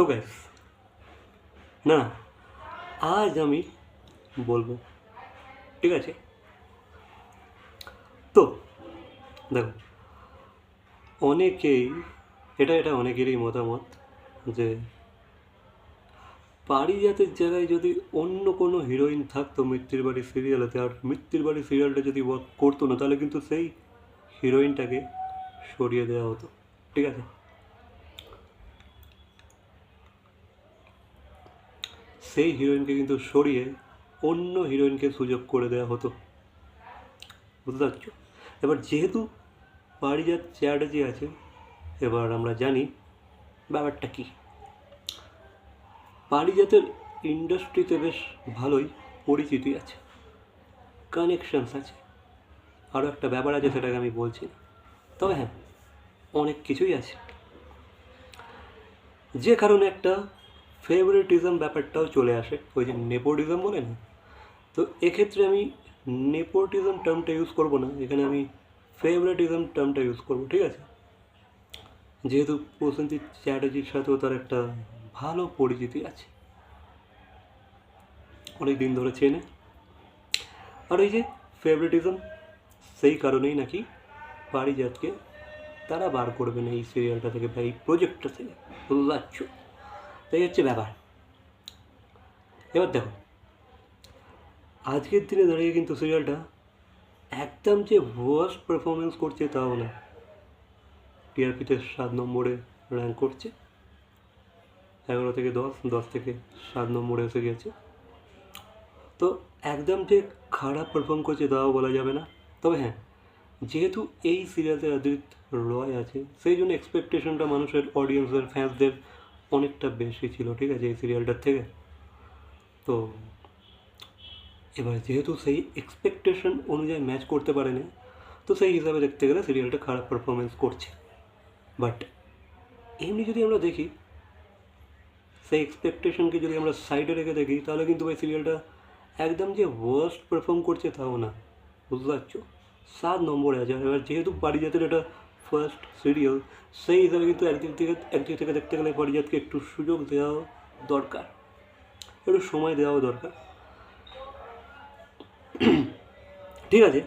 তো গ্যাস না, আজ আমি বলব। ঠিক আছে? তো, দেখো, অনেকেই, এটা এটা অনেকেরই মতামত যে, পারিজাতের জায়গায় যদি অন্য কোনো হিরোইন থাকতো মৃত্যুর বাড়ি সিরিয়ালেতে আর মৃত্যুর বাড়ি সিরিয়ালটা যদি ওয়ার্ক করতো না, তাহলে কিন্তু সেই হিরোইনটাকে সরিয়ে দেওয়া হতো। ঠিক আছে? সেই হিরোইনকে কিন্তু সরিয়ে অন্য হিরোইনকে সুযোগ করে দেওয়া হতো। বুঝতে পারছ? এবার যেহেতু পারিজাত চ্যাটার্জি আছে, এবার আমরা জানি ব্যাপারটা কী। পারিজাতের ইন্ডাস্ট্রিতে বেশ ভালোই পরিচিতি আছে, কানেকশানস আছে, আরও একটা ব্যাপার আছে সেটাকে আমি বলছি তবে হ্যাঁ অনেক কিছুই আছে। যে কারণে একটা ফেভারিটিজম ব্যাপারটাও চলে আসে, ওই যে নেপোটিজম বলে না তো এক্ষেত্রে আমি নেপোটিজম টার্মটা ইউজ করব না, এখানে আমি ফেভারিটিজম টার্মটা ইউজ করব, ঠিক আছে? যেহেতু প্রসেনজিৎ চ্যাটার্জির সাথেও তার একটা ভালো পরিচিতি আছে। অনেক দিন ধরে চেনে। আর এই যে ফেভারিটিজম সেই কারণেই নাকি পারিজাতকে তারা বার করবে না এই সিরিয়ালটা থেকে বা এই প্রজেক্টটা থেকে। বুঝতে পারছ? তাই হচ্ছে ব্যাপার। এবার দেখো, আজকের দিনে দাঁড়িয়ে কিন্তু সিরিয়ালটা একদম যে ওয়ার্স্ট পারফরমেন্স করছে তাও না। টিআরপিতে সাত নম্বরে র্যাঙ্ক করছে, এগারো থেকে দশ দশ থেকে সাত নম্বরে এসে গেছে। তো একদম যে খারাপ পারফর্ম করছে তাও বলা যাবে না। তবে হ্যাঁ যেহেতু এই সিরিয়ালে অদিত রয় আছে, সেই জন্য এক্সপেকটেশনটা মানুষের অডিয়েন্সের ফ্যান্সদের অনেকটা বেশি ছিল, ঠিক আছে, এই সিরিয়ালটার থেকে। তো এবার যেহেতু সেই এক্সপেকটেশন অনুযায়ী ম্যাচ করতে পারেনি, তো সেই হিসাবে দেখতে গেলে সিরিয়ালটা খারাপ পারফরমেন্স করছে। বাট এমনি যদি আমরা দেখি, সেই এক্সপেকটেশনকে যদি আমরা সাইডে রেখে দেখি, তাহলে কিন্তু ওই সিরিয়ালটা একদম যে ওয়ার্স্ট পারফর্ম করছে তাও না। বুঝতে পারছ? সাত নম্বরে আছে। এবার যেহেতু পারিজাতের এটা ফার্স্ট সিরিয়াল সেই হিসাবে কিন্তু একদিক থেকে একদিক থেকে দেখতে গেলে পারিজাতকে একটু সুযোগ দেওয়াও দরকার। একটু সময় দেওয়াও দরকার। ঠিক আছে,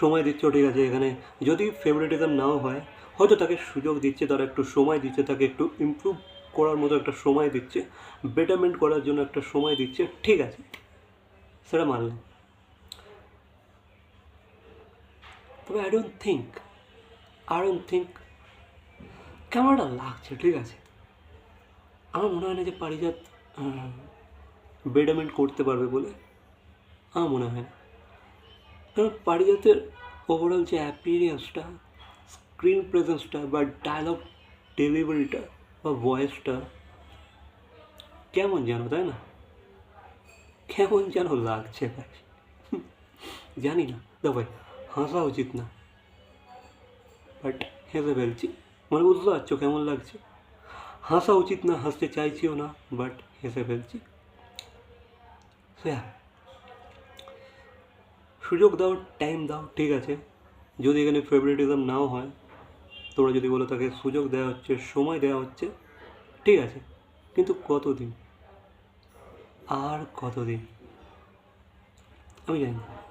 সময় দিচ্ছ, ঠিক আছে, এখানে যদি ফেভারিটিজম নাও হয়, হয়তো তাকে সুযোগ দিচ্ছে, তারা একটু সময় দিচ্ছে, তাকে একটু ইমপ্রুভ করার মতো একটা সময় দিচ্ছে বেটারমেন্ট করার জন্য একটা সময় দিচ্ছে, ঠিক আছে, সেটা মানলাম তবে I don't think I don't think একটা লাগছে ঠিক আছে? আমার মনে হয় না যে পারিজাত বেডামেন্ট করতে পারবে বলে আমার মনে হয় না। কারণ পারিজাতের ওভারঅল যে অ্যাপিরিয়েন্সটা স্ক্রিন প্রেজেন্সটা বা ডায়লগ ডেলিভারিটা বা ভয়েসটা কেমন যেন, তাই না? কেমন যেন লাগছে ভাই। জানি না। দেখো ভাই, হাসা উচিত না। বাট হেসে ফেলছি মানে বুঝতে পারছ কেমন লাগছে? হাসা উচিত না, হাসতে চাইছিও না বাট হেসে ফেলছি সুযোগ দাও টাইম দাও, ঠিক আছে। যদি এখানে ফেভারিটিজম নাও হয়, তোমরা যদি বলো তাকে সুযোগ দেওয়া হচ্ছে, সময় দেওয়া হচ্ছে, ঠিক আছে। কিন্তু কতদিন? আর কতদিন? আমি জানি না।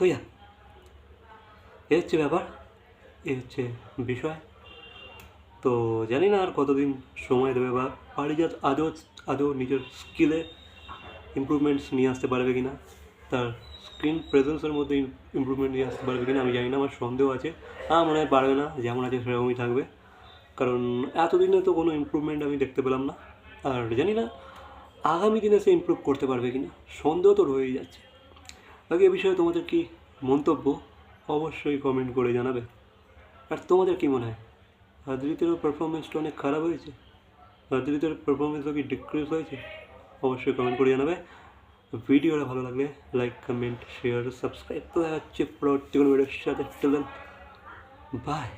সোয়া এ হচ্ছে ব্যাপার, এ হচ্ছে বিষয়। তো জানি না আর কতদিন সময় দেবে বা পারিজাত আদৌ আদৌ নিজের স্কিলে ইমপ্রুভমেন্টস নিয়ে আসতে পারবে কি না তার স্ক্রিন প্রেজেন্সের মধ্যে ইমপ্রুভমেন্ট নিয়ে আসতে পারবে কি না আমি জানি না, আমার সন্দেহ আছে। আমার মনে হয় পারবে না, যেমন আছে সেরকমই থাকবে। কারণ এতদিনে তো কোনো ইমপ্রুভমেন্ট আমি দেখতে পেলাম না। আর জানি না আগামী দিনে সে ইমপ্রুভ করতে পারবে কি না সন্দেহ তো রয়েই যাচ্ছে। বাকি এ বিষয়ে তোমাদের কি মন্তব্য অবশ্যই কমেন্ট করে জানাবে। আর তোমাদের কী মনে হয়? আদ্রিতেরও পারফরমেন্সটা অনেক খারাপ হয়েছে? আদ্রিতের পারফরমেন্সও কি ডিক্রিজ হয়েছে? অবশ্যই কমেন্ট করে জানাবে। ভিডিওটা ভালো লাগলে লাইক কমেন্ট শেয়ার সাবস্ক্রাইব তো হচ্ছে পরবর্তী কোনো ভিডিওর সাথে। বাই